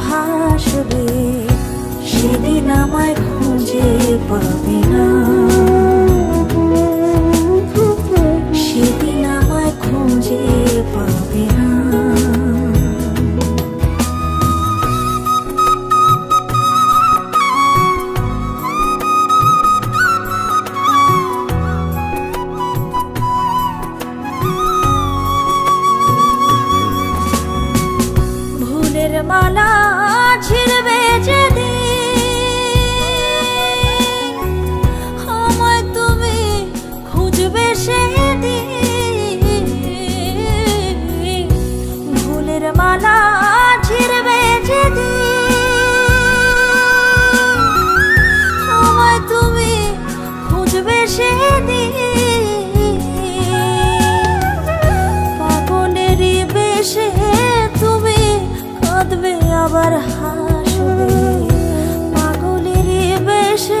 ভাসবে সেদিন আমায় খুঁজে পাবে। মালা ছিড়বে যেদিন। আমায় তুমি খুঁজবে সেদিন। ভুলের মালা ছিড়বে যেদিন। আমায় তুমি খুঁজবে সেদিন। আবার হাসবে। পাগলের বেশে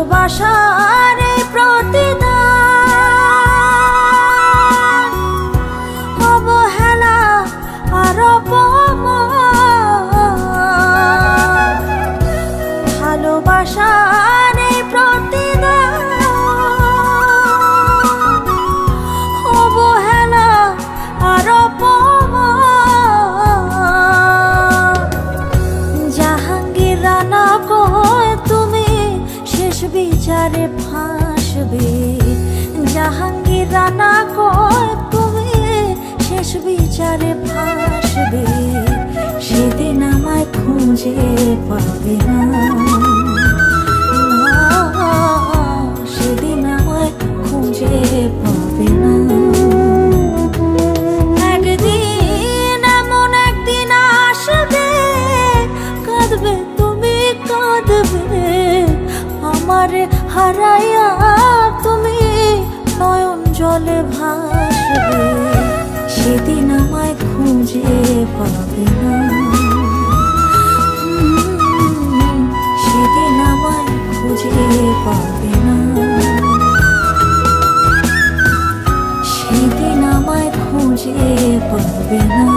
ভালোবাসার বিচারে ফাঁসবে জাহাঙ্গীর রানা তুমি শেষ বিচারে ফাঁসবে সেদিন আমায় খুঁজে পাবে না। সেদিন আমায় খুঁজে পাবে না। তুমি, কাঁদবে। আমার হারাইয়া তুমি নয়ন জলে ভাসবে, সেদিন আমায় খুঁজে পাবে না। সেদিন আমায় খুঁজে পাবে না। সেদিন আমায় খুঁজে পাবে না।